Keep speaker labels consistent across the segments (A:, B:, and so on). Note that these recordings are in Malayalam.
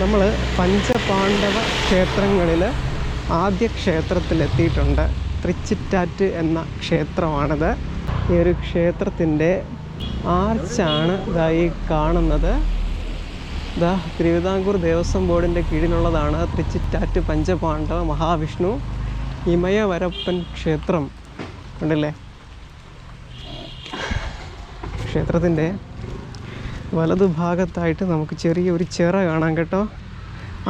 A: നമ്മൾ പഞ്ചപാണ്ഡവ ക്ഷേത്രങ്ങളിൽ ആദ്യ ക്ഷേത്രത്തിലെത്തിയിട്ടുണ്ട്. തൃച്ചിറ്റാറ്റ് എന്ന ക്ഷേത്രമാണിത്. ഈ ഒരു ക്ഷേത്രത്തിന്റെ ആർച്ചാണ് ഇതായി കാണുന്നത്. ഇതാ തിരുവിതാംകൂർ ദേവസ്വം ബോർഡിന്റെ കീഴിലുള്ളതാണ് തൃച്ചിറ്റാറ്റ് പഞ്ചപാണ്ഡവ മഹാവിഷ്ണു ഇമയവരപ്പൻ ക്ഷേത്രം. ഉണ്ടല്ലേ ക്ഷേത്രത്തിന്റെ വലതുഭാഗത്തായിട്ട് നമുക്ക് ചെറിയൊരു ചിറ കാണാം കേട്ടോ.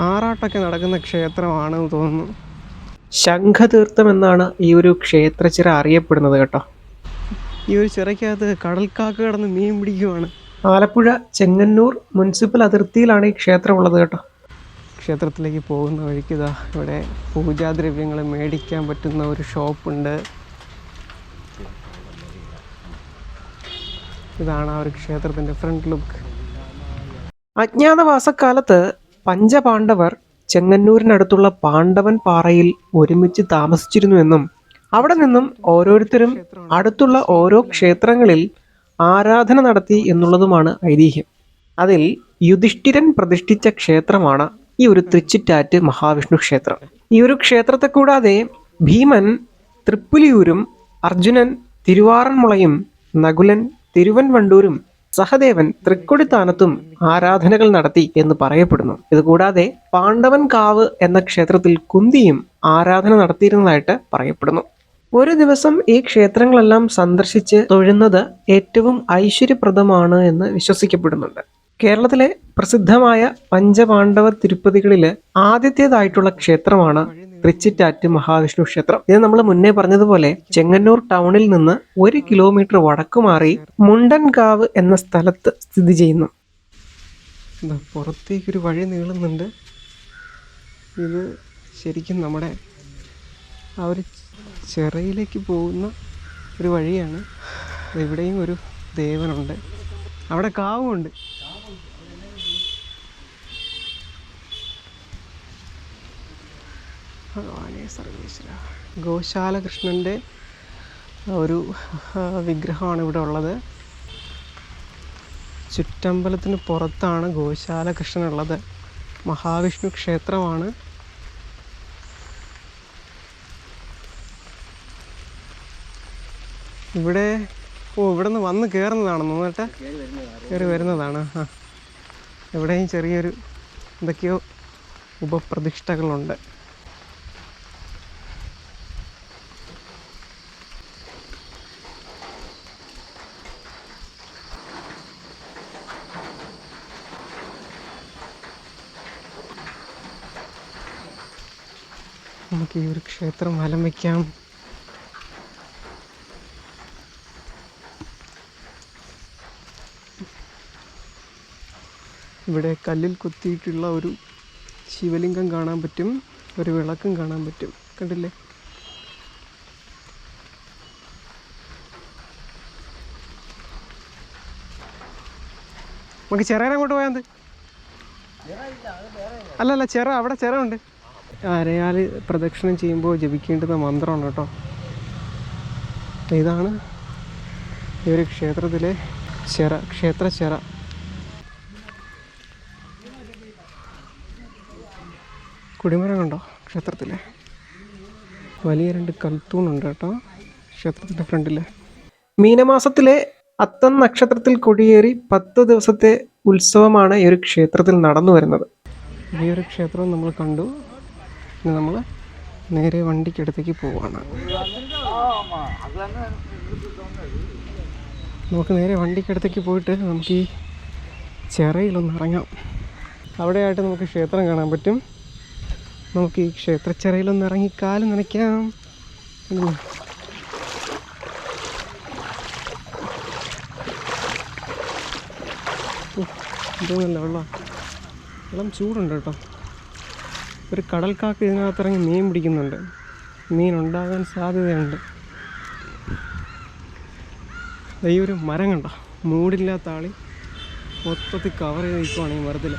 A: ആറാട്ടൊക്കെ നടക്കുന്ന ക്ഷേത്രമാണെന്ന് തോന്നുന്നു. ശംഖതീർത്ഥം എന്നാണ് ഈ ഒരു ക്ഷേത്രച്ചിറ അറിയപ്പെടുന്നത് കേട്ടോ. ഈ ഒരു ചിറയ്ക്കകത്ത് കടൽക്കാക്ക് കടന്ന് മീൻ പിടിക്കുവാണ്. ആലപ്പുഴ ചെങ്ങന്നൂർ മുനിസിപ്പൽ അതിർത്തിയിലാണ് ഈ ക്ഷേത്രം ഉള്ളത് കേട്ടോ. ക്ഷേത്രത്തിലേക്ക് പോകുന്ന വഴിക്ക് ഇതാ ഇവിടെ പൂജാദ്രവ്യങ്ങൾ മേടിക്കാൻ പറ്റുന്ന ഒരു ഷോപ്പുണ്ട്. ഇതാണ് ആ ഒരു ക്ഷേത്രത്തിന്റെ ഫ്രണ്ട് ലുക്ക്. അജ്ഞാതവാസക്കാലത്ത് പഞ്ചപാണ്ഡവർ ചെങ്ങന്നൂരിനടുത്തുള്ള പാണ്ഡവൻ പാറയിൽ ഒരുമിച്ച് താമസിച്ചിരുന്നുവെന്നും അവിടെ നിന്നും ഓരോരുത്തരും അടുത്തുള്ള ഓരോ ക്ഷേത്രങ്ങളിൽ ആരാധന നടത്തി എന്നുള്ളതുമാണ് ഐതിഹ്യം. അതിൽ യുധിഷ്ഠിരൻ പ്രതിഷ്ഠിച്ച ക്ഷേത്രമാണ് ഈ ഒരു തൃച്ചിറ്റാറ്റ് മഹാവിഷ്ണു ക്ഷേത്രം. ഈ ഒരു ക്ഷേത്രത്തെ കൂടാതെ ഭീമൻ തൃപ്പുലിയൂരും അർജുനൻ തിരുവാറന്മുളയും നകുലൻ തിരുവൻവണ്ടൂരും സഹദേവൻ തൃക്കൊടിത്താനത്തും ആരാധനകൾ നടത്തി എന്ന് പറയപ്പെടുന്നു. ഇതുകൂടാതെ പാണ്ഡവൻ കാവ് എന്ന ക്ഷേത്രത്തിൽ കുന്തിയും ആരാധന നടത്തിയിരുന്നതായിട്ട് പറയപ്പെടുന്നു. ഒരു ദിവസം ഈ ക്ഷേത്രങ്ങളെല്ലാം സന്ദർശിച്ച് തൊഴുന്നത് ഏറ്റവും ഐശ്വര്യപ്രദമാണ് എന്ന് വിശ്വസിക്കപ്പെടുന്നുണ്ട്. കേരളത്തിലെ പ്രസിദ്ധമായ പഞ്ചപാണ്ഡവ തിരുപ്പതികളിൽ ആദ്യത്തേതായിട്ടുള്ള ക്ഷേത്രമാണ് തൃച്ചിറ്റാറ്റ് മഹാവിഷ്ണു ക്ഷേത്രം. ഇത് നമ്മൾ മുന്നേ പറഞ്ഞതുപോലെ ചെങ്ങന്നൂർ ടൗണിൽ നിന്ന് ഒരു കിലോമീറ്റർ വടക്കു മാറി മുണ്ടൻകാവ് എന്ന സ്ഥലത്ത് സ്ഥിതി ചെയ്യുന്നു. പുറത്തേക്കൊരു വഴി നീളുന്നുണ്ട്. ഇത് ശരിക്കും നമ്മുടെ ആ ഒരു ചിറയിലേക്ക് പോകുന്ന ഒരു വഴിയാണ്. ഇവിടെയും ഒരു ദേവനുണ്ട്. അവിടെ കാവുമുണ്ട് ഭഗവാനെ സർവേശ്വര ഗോശാല കൃഷ്ണന്റെ ഒരു വിഗ്രഹമാണ് ഇവിടെ ഉള്ളത്. ചുറ്റമ്പലത്തിന് പുറത്താണ് ഗോശാല കൃഷ്ണനുള്ളത്. മഹാവിഷ്ണു ക്ഷേത്രമാണ്. ഇവിടെ ഓ ഇവിടെ നിന്ന് വന്ന് കയറുന്നതാണെന്ന് തോന്നട്ടെ കയറി വരുന്നതാണ്. ആ ഇവിടെയും ചെറിയൊരു എന്തൊക്കെയോ ഉപപ്രതിഷ്ഠകളുണ്ട്. നമുക്ക് ഈ ഒരു ക്ഷേത്രം വലം വയ്ക്കാം ഇവിടെ കല്ലിൽ കുത്തിയിട്ടുള്ള ഒരു ശിവലിംഗം കാണാൻ പറ്റും ഒരു വിളക്കും കാണാൻ പറ്റും. കണ്ടില്ലേ? നമുക്ക് ചെറേനെ അങ്ങോട്ട് പോയാൽ അല്ല അല്ലല്ല ചെറ അവിടെ ചെറ ഉണ്ട്. അരയാൽ പ്രദക്ഷിണം ചെയ്യുമ്പോൾ ജപിക്കേണ്ടുന്ന മന്ത്രമാണ് കേട്ടോ. ഇതാണ് ഈ ഒരു ക്ഷേത്രത്തിലെ ചിറ ക്ഷേത്ര ചിറ. കുടിമരം കണ്ടോ ക്ഷേത്രത്തിലെ? വലിയ രണ്ട് കൽത്തൂണുണ്ട് കേട്ടോ ക്ഷേത്രത്തിന്റെ ഫ്രണ്ടിൽ മീനമാസത്തിലെ അത്തം നക്ഷത്രത്തിൽ കൊടിയേറി പത്ത് ദിവസത്തെ ഉത്സവമാണ് ഈ ഒരു ക്ഷേത്രത്തിൽ നടന്നു വരുന്നത്. ഈ ഒരു ക്ഷേത്രം നമ്മൾ കണ്ടു. ഇനി നമ്മൾ നേരെ വണ്ടിക്കടുത്തേക്ക് പോവാണ്. നമുക്ക് നേരെ വണ്ടിക്കടുത്തേക്ക് പോയിട്ട് നമുക്ക് ഈ ചിറയിലൊന്ന് ഇറങ്ങാം. അവിടെയായിട്ട് നമുക്ക് ക്ഷേത്രം കാണാൻ പറ്റും. നമുക്ക് ഈ ക്ഷേത്ര ക്ഷേത്രച്ചിറയിലൊന്ന് ഇറങ്ങി കാൽ നനയ്ക്കാം. ഇതൊന്നല്ല വെള്ളം വെള്ളം ചൂടുണ്ട് കേട്ടോ. ഒരു കടൽക്കാക്ക ഇതിനകത്തിറങ്ങി മീൻ പിടിക്കുന്നുണ്ട്. മീൻ ഉണ്ടാകാൻ സാധ്യതയുണ്ട് ഈ ഒരു മരം കണ്ട? മൂടില്ലാത്ത ആളി മൊത്തത്തിൽ കവർ ചെയ്ത് നിൽക്കുവാണ് ഈ മരത്തിൽ